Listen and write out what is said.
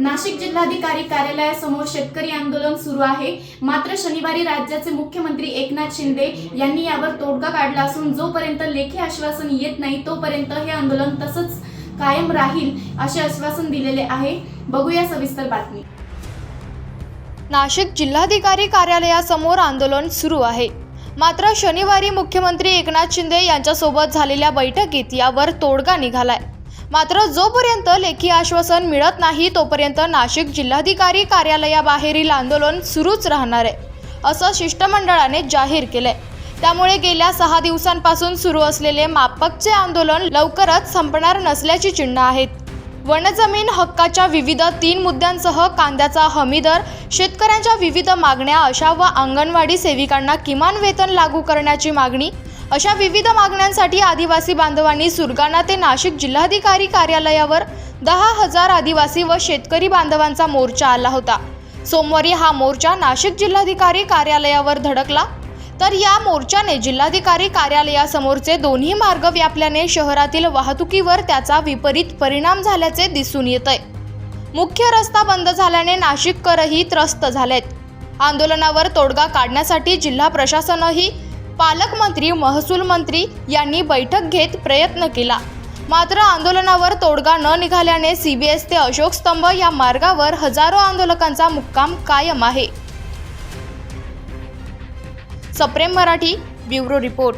नाशिक जिल्हाधिकारी कार्यालयासमोर शेतकरी आंदोलन सुरू आहे. मात्र शनिवारी राज्याचे मुख्यमंत्री एकनाथ शिंदे यांनी यावर तोडगा काढला असून जोपर्यंत लेखी आश्वासन येत नाही तोपर्यंत हे आंदोलन तसंच कायम राहील असे आश्वासन दिलेले आहे. बघूया सविस्तर बातमी. नाशिक जिल्हाधिकारी कार्यालयासमोर आंदोलन सुरू आहे. मात्र शनिवारी मुख्यमंत्री एकनाथ शिंदे यांच्यासोबत झालेल्या बैठकीत यावर तोडगा निघालाय. मात्र जोपर्यंत लेखी आश्वासन मिळत नाही तोपर्यंत नाशिक जिल्हाधिकारी कार्यालयाबाहेरील आंदोलन सुरूच राहणार आहे असं शिष्टमंडळाने जाहीर केलंय. त्यामुळे गेल्या सहा दिवसांपासून सुरू असलेले मापकचे आंदोलन लवकरच संपणार नसल्याची चिन्ह आहेत. वनजमीन हक्काच्या विविध तीन मुद्द्यांसह कांद्याचा हमीदर शेतकऱ्यांच्या विविध मागण्या अशा व अंगणवाडी सेविकांना किमान वेतन लागू करण्याची मागणी अशा विविध मागण्यांसाठी आदिवासी बांधवांनी सुरगाणा ते नाशिक जिल्हाधिकारी कार्यालयावर दहा हजार आदिवासी व शेतकरी बांधवांचा मोर्चा आला होता. सोमवारी हा मोर्चा नाशिक जिल्हाधिकारी कार्यालयावर धडकला. तर या मोर्चाने जिल्हाधिकारी कार्यालयासमोरचे दोन्ही मार्ग व्यापल्याने शहरातील वाहतुकीवर त्याचा विपरीत परिणाम झाल्याचे दिसून येत आहे मुख्य रस्ता बंद झाल्याने नाशिककरही त्रस्त झालेत. आंदोलनावर तोडगा काढण्यासाठी जिल्हा प्रशासनही पालकमंत्री महसूल मंत्री यांनी बैठक घेत प्रयत्न केला. मात्र आंदोलनावर तोडगा न निघाल्याने सी बी एस ते अशोक स्तंभ या मार्गावर हजारो आंदोलकांचा मुक्काम कायम आहे. सप्रेम मराठी ब्युरो रिपोर्ट.